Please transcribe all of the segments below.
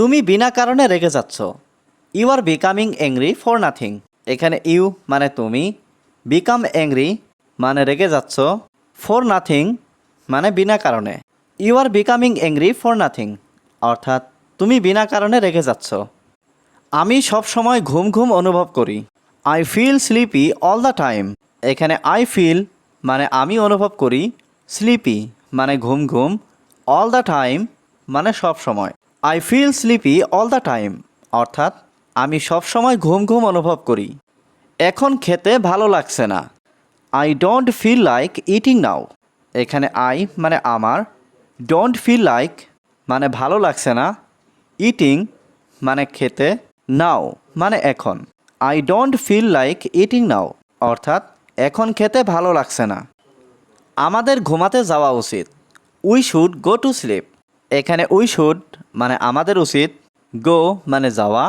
তুমি বিনা কারণে রেগে যাচ্ছ। You are becoming angry for nothing এখানে ইউ মানে তুমি বিকাম অ্যাংরি মানে রেগে যাচ্ছ ফর নাথিং মানে বিনা কারণে। You are becoming angry for nothing অর্থাৎ তুমি বিনা কারণে রেগে যাচ্ছ। আমি সব সময় ঘুম ঘুম অনুভব করি। I feel sleepy all the time এখানে আই ফিল মানে আমি অনুভব করি স্লিপি মানে ঘুম ঘুম অল দ্য টাইম মানে সব সময়। I feel sleepy all the time অর্থাৎ আমি সব সময় ঘুম ঘুম অনুভব করি। এখন খেতে ভালো লাগছে না। I don't feel like eating now এখানে আই মানে আমার। ডোন্ট ফিল লাইক মানে ভালো লাগছে না। ইটিং মানে খেতে নাও মানে এখন। I don't feel like eating now অর্থাৎ এখন খেতে ভালো লাগছে না। আমাদের ঘুমাতে যাওয়া উচিত। We should go to sleep এখানে উই শুড মানে আমাদের উচিত গো মানে যাওয়া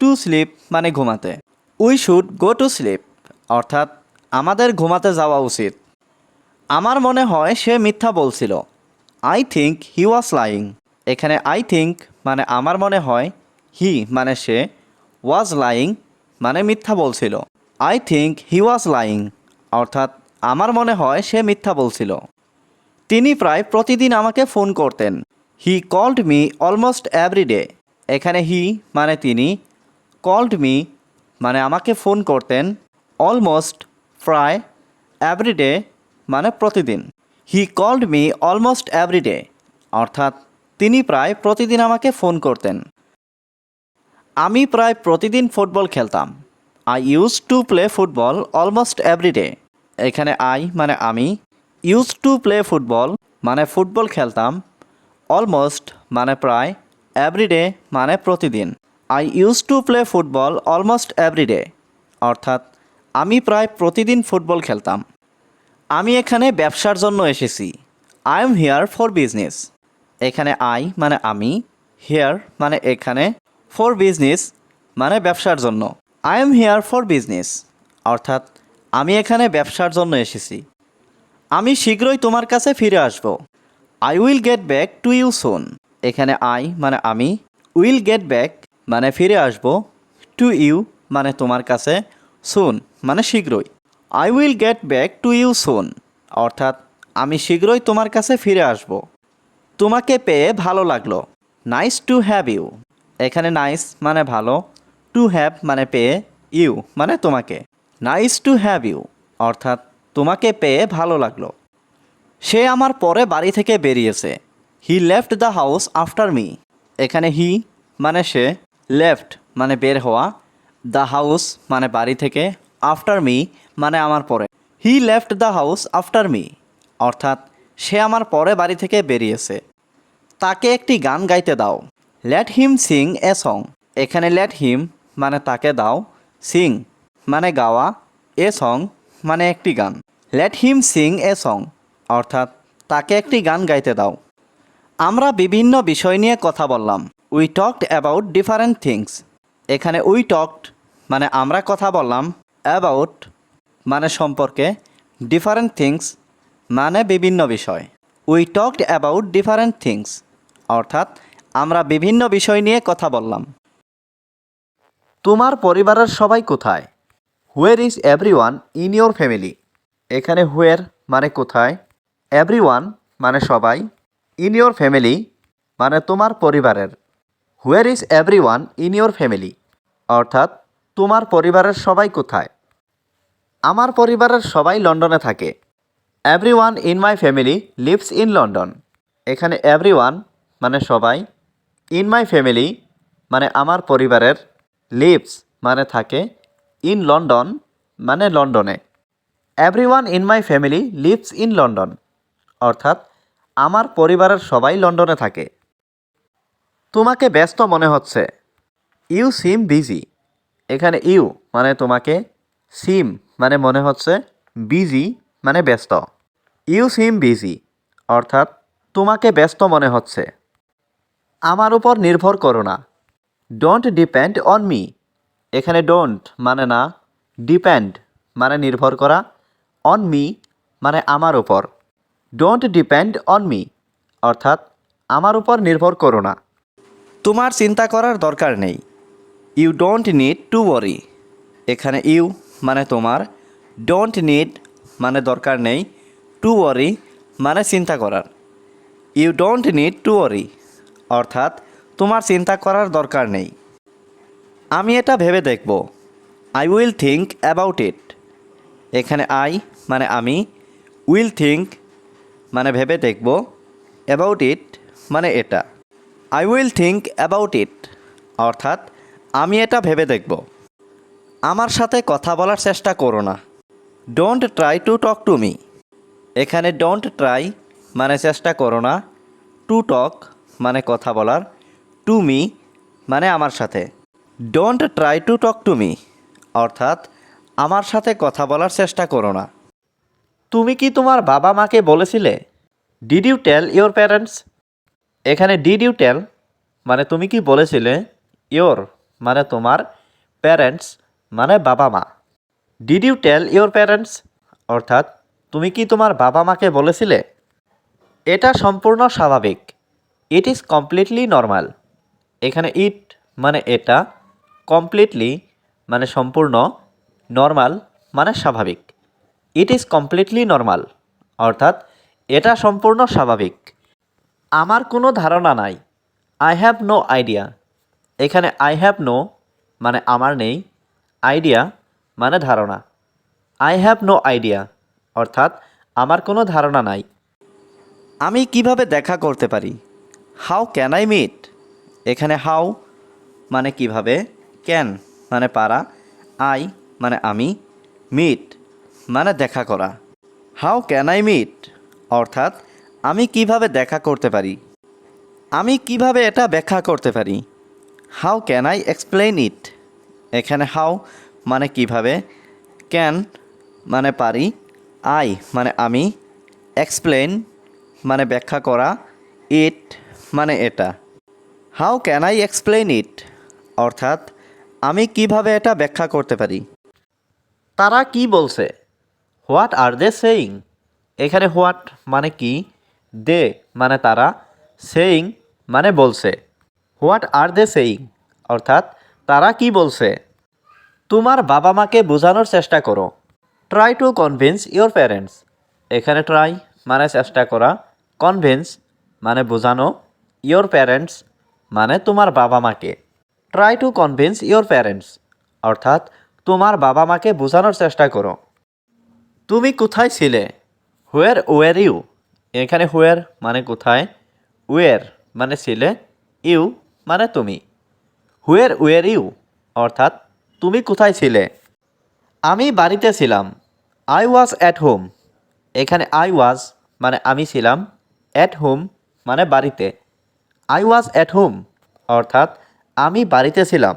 টু স্লিপ মানে ঘুমাতে। We should go to sleep অর্থাৎ আমাদের ঘুমাতে যাওয়া উচিত। আমার মনে হয় সে মিথ্যা বলছিল। I think he was lying এখানে আই থিঙ্ক মানে আমার মনে হয় হি মানে সে ওয়াজ লাইং মানে মিথ্যা বলছিল। I think he was lying অর্থাৎ আমার মনে হয় সে মিথ্যা বলছিল। তিনি প্রায় প্রতিদিন আমাকে ফোন করতেন। He called me almost everyday এখানে হি মানে তিনি কল্ড মি মানে আমাকে ফোন করতেন অলমোস্ট প্রায় এভরিডে মানে প্রতিদিন। He called me almost everyday অর্থাৎ তিনি প্রায় প্রতিদিন আমাকে ফোন করতেন। আমি প্রায় প্রতিদিন ফুটবল খেলতাম। I use to play football almost everyday এখানে আই মানে আমি ইউজ টু প্লে ফুটবল মানে ফুটবল খেলতাম অলমোস্ট মানে প্রায় এভরিডে মানে প্রতিদিন। I use to play football almost everyday অর্থাৎ আমি প্রায় প্রতিদিন ফুটবল খেলতাম। আমি এখানে ব্যবসার জন্য এসেছি। I am here for business এখানে আই মানে আমি হেয়ার মানে এখানে ফর বিজনেস মানে ব্যবসার জন্য। I am here for business অর্থাৎ আমি এখানে ব্যবসার জন্য এসেছি। আমি শীঘ্রই তোমার কাছে ফিরে আসব। I will get back to you soon এখানে আই মানে আমি উইল গেট ব্যাক মানে ফিরে আসব টু ইউ মানে তোমার কাছে সোন মানে শীঘ্রই। I will get back to you soon অর্থাৎ, আমি শীঘ্রই তোমার কাছে ফিরে আসব। তোমাকে পেয়ে ভালো লাগল। নাইস টু হ্যাভ ইউ এখানে নাইস মানে ভালো টু হ্যাভ মানে পেয়ে ইউ মানে তোমাকে। নাইস টু হ্যাভ ইউ অর্থাৎ, তোমাকে পেয়ে ভালো লাগল। সে আমার পরে বাড়ি থেকে বেরিয়েছে। He left the house after me এখানে হি মানে সে লেফট মানে বের হওয়া। দ্য হাউস মানে বাড়ি থেকে আফটার মি মানে আমার পরে। He left the house after me অর্থাৎ, সে আমার পরে বাড়ি থেকে বেরিয়েছে। তাকে একটি গান গাইতে দাও। Let him sing a song এখানে লেট হিম মানে তাকে দাও। সিং মানে গাওয়া। এ সং মানে একটি গান। Let him sing a song অর্থাৎ তাকে একটি গান গাইতে দাও। আমরা বিভিন্ন বিষয় নিয়ে কথা বললাম। We talked about different things এখানে উই টকড মানে আমরা কথা বললাম। অ্যাবাউট মানে সম্পর্কে। ডিফারেন্ট থিংস মানে বিভিন্ন বিষয়। We talked about different things অর্থাৎ আমরা বিভিন্ন বিষয় নিয়ে কথা বললাম। তোমার পরিবারের সবাই কোথায়? Where is everyone in your family এখানে হুয়ের মানে কোথায়? এভরি ওয়ান মানে সবাই ইন ইয়োর ফ্যামিলি মানে তোমার পরিবারের। Where is everyone in your family অর্থাৎ, তোমার পরিবারের সবাই কোথায়? আমার পরিবারের সবাই লন্ডনে থাকে। Everyone in my family lives in London এখানে এভরি ওয়ান মানে সবাই ইন মাই ফ্যামিলি মানে আমার পরিবারের লিভস মানে থাকে ইন লন্ডন মানে লন্ডনে। Everyone in my family lives in London অর্থাৎ আমার পরিবারের সবাই লন্ডনে থাকে। তোমাকে ব্যস্ত মনে হচ্ছে। You seem busy. এখানে ইউ মানে তোমাকে, সিম মানে মনে হচ্ছে, বিজি মানে ব্যস্ত। ইউ সিম বিজি, অর্থাৎ তোমাকে ব্যস্ত মনে হচ্ছে। আমার উপর নির্ভর করো না। ডোন্ট ডিপেন্ড অন মি এখানে ডোন্ট মানে না ডিপেন্ড মানে নির্ভর করা অন মি মানে আমার উপর। ডোন্ট ডিপেন্ড অন মি অর্থাৎ আমার উপর নির্ভর করো না। তোমার চিন্তা করার দরকার নেই। You don't need to worry এখানে ইউ মানে তোমার। ডোন্ট নিড মানে দরকার নেই। টু ওয়ারি মানে চিন্তা করার। You don't need to worry অর্থাৎ তোমার চিন্তা করার দরকার নেই। আমি এটা ভেবে দেখব। I will think about it এখানে আই মানে আমি। উইল থিঙ্ক মানে ভেবে দেখব অ্যাবাউট ইট মানে এটা। I will think about it অর্থাৎ আমি এটা ভেবে দেখব। আমার সাথে কথা বলার চেষ্টা করো না। Don't try to talk to me এখানে ডোন্ট ট্রাই মানে চেষ্টা করো না। টু টক মানে কথা বলার। টু মি মানে আমার সাথে। Don't try to talk to me অর্থাৎ আমার সাথে কথা বলার চেষ্টা করো না। তুমি কি তোমার বাবা মাকে বলেছিলে? Did you tell your parents এখানে ডিড ইউ টেল মানে তুমি কি বলেছিলে? ইওর মানে তোমার প্যারেন্টস মানে বাবা মা। Did you tell your parents অর্থাৎ, তুমি কি তোমার বাবা মাকে বলেছিলে? এটা সম্পূর্ণ স্বাভাবিক। ইট ইজ কমপ্লিটলি নর্মাল এখানে ইট মানে এটা কমপ্লিটলি মানে সম্পূর্ণ নর্মাল মানে স্বাভাবিক। ইট ইজ কমপ্লিটলি নর্মাল অর্থাৎ, এটা সম্পূর্ণ স্বাভাবিক। আমার কোনো ধারণা নাই। আই হ্যাভ নো আইডিয়া এখানে আই হ্যাভ নো মানে আমার নেই। আইডিয়া মানে ধারণা। আই হ্যাভ নো আইডিয়া অর্থাৎ, আমার কোনো ধারণা নাই। আমি কীভাবে দেখা করতে পারি? হাউ ক্যান আই মিট এখানে হাউ মানে কীভাবে? ক্যান মানে পারা। আই মানে আমি। মিট মানে দেখা করা। হাউ ক্যান আই মিট অর্থাৎ, আমি কীভাবে দেখা করতে পারি? আমি কীভাবে এটা ব্যাখ্যা করতে পারি? How can I explain it এখানে হাউ মানে কীভাবে? ক্যান মানে পারি। আই মানে আমি। এক্সপ্লেন মানে ব্যাখ্যা করা। ইট মানে এটা। How can I explain it অর্থাৎ, আমি কীভাবে এটা ব্যাখ্যা করতে পারি? তারা কি বলছে? What are they saying? এখানে হোয়াট মানে কি? দে মানে তারা, সেইং মানে বলছে। What are they saying? অর্থাৎ তারা কি বলছে? তোমার বাবা মাকে বোঝানোর চেষ্টা করো। Try to convince your parents. এখানে ট্রাই মানে চেষ্টা করা। কনভিন্স মানে বোঝানো। ইওর প্যারেন্টস মানে তোমার বাবা মাকে। Try to convince your parents. অর্থাৎ তোমার বাবা মাকে বোঝানোর চেষ্টা করো। তুমি কোথায় ছিলে? হোয়ার ওয়ার ইউ এখানে হোয়ার মানে কোথায়? ওয়ার মানে ছিলে? ইউ মানে তুমি। হোয়ার ওয়ার ইউ অর্থাৎ তুমি কোথায় ছিলে? আমি বাড়িতে ছিলাম। আই ওয়াজ অ্যাট হোম এখানে আই ওয়াজ মানে আমি ছিলাম। অ্যাট হোম মানে বাড়িতে। আই ওয়াজ অ্যাট হোম অর্থাৎ আমি বাড়িতে ছিলাম।